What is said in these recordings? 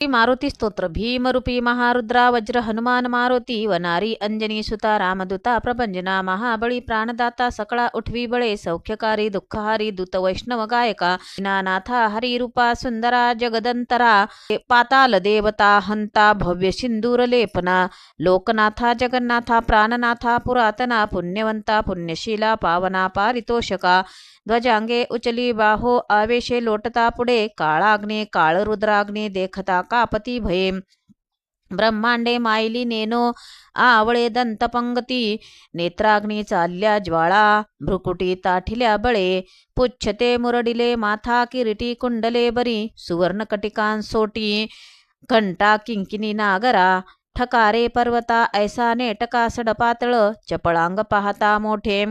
मारुती स्तोत्र भीमरूपी महारुद्रा वज्र हनुमान मारुती वनारी अंजनी सुता रामदूता प्रभंजना महाबळी प्राणदाता सकळा उठवी बळे सौख्यकारी दुःखहारी दूत वैष्णव गायका नाथा हरिरूपा सुंदरा जगदंतरा पाताल देवता हंता भव्य सिंदूर लेपना लोकनाथा जगन्नाथा प्राणनाथा पुरातना पुण्यवंता पुण्यशीला पावना पारितोषका ध्वजांगे उचली बाहो आवेशे लोटता पुढे काळाग्ने काळरुद्राग्ने देखता कापती भये ब्रह्मांडे मायली नेनो आवळे दंतपंगती नेत्राग्नी चालल्या ज्वाळा भ्रुकुटी ताठिल्या बळे पुच्छते मुरडिले माथा किरीटी कुंडले बरी सुवर्णकटिकां सोटी घंटा किंकिनी नागरा ठकारे पर्वता ऐसा नेटका सडपातळ चपळांग पाहता मोठे.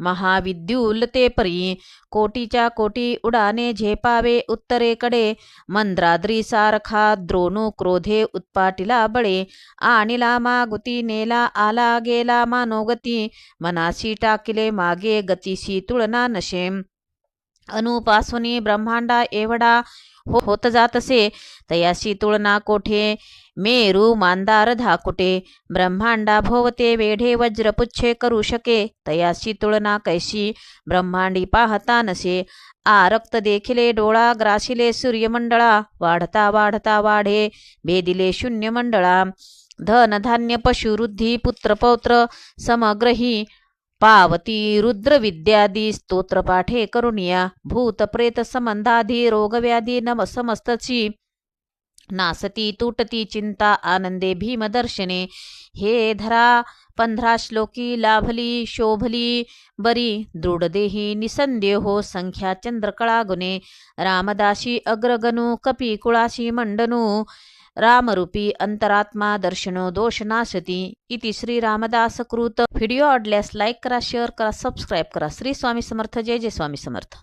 महाविद्युल ते परी कोटीच्या कोटी उडाने झेपावे उत्तरेकडे. मंद्राद्री सारखा द्रोणू क्रोधे उत्पाटिला बळे. आणिला मागुती नेला आला गेला मानोगती. मनासी टाकिले मागे गतीशी तुळना नशे. अनुपासुनी ब्रह्मांडा एवढा होत होत जातसे तयाशी तुळना कोठे? मेरू मांदार धाकुटे. ब्रह्मांडा भोवते वेढे वज्रपुच्छे करू शके. तयासी तुळना कैशी? ब्रह्मांडी पाहता नसे. आरक्त देखिले डोळा ग्रासिले सूर्यमंडळा. वाढता वाढता वाढे. भेदिले शून्य मंडळा धन धान्य पशुवृद्धी पुत्रपौत्र समग्रही. पावती रुद्रविद्यादी स्तोत्रपाठे करुणिया भूत प्रेत संबंधाधी रोगव्याधी नम समस्तची। नासती तुटती चिंता आनंदे भीमदर्शने। हे धरा पंधरा श्लोकी लाभली शोभली बरी दृढदेही निसंदेहो संख्या चंद्रकळा रामदाशी रामदासी अग्रगणू कपी कुळाशी मंडनू। रामरूपी अंतरात्मा दर्शनो दोष नाशती इति श्री रामदास कृत व्हिडिओ आवडल्यास लाईक करा शेअर करा सबस्क्राईब करा. श्री स्वामी समर्थ जय जय स्वामी समर्थ.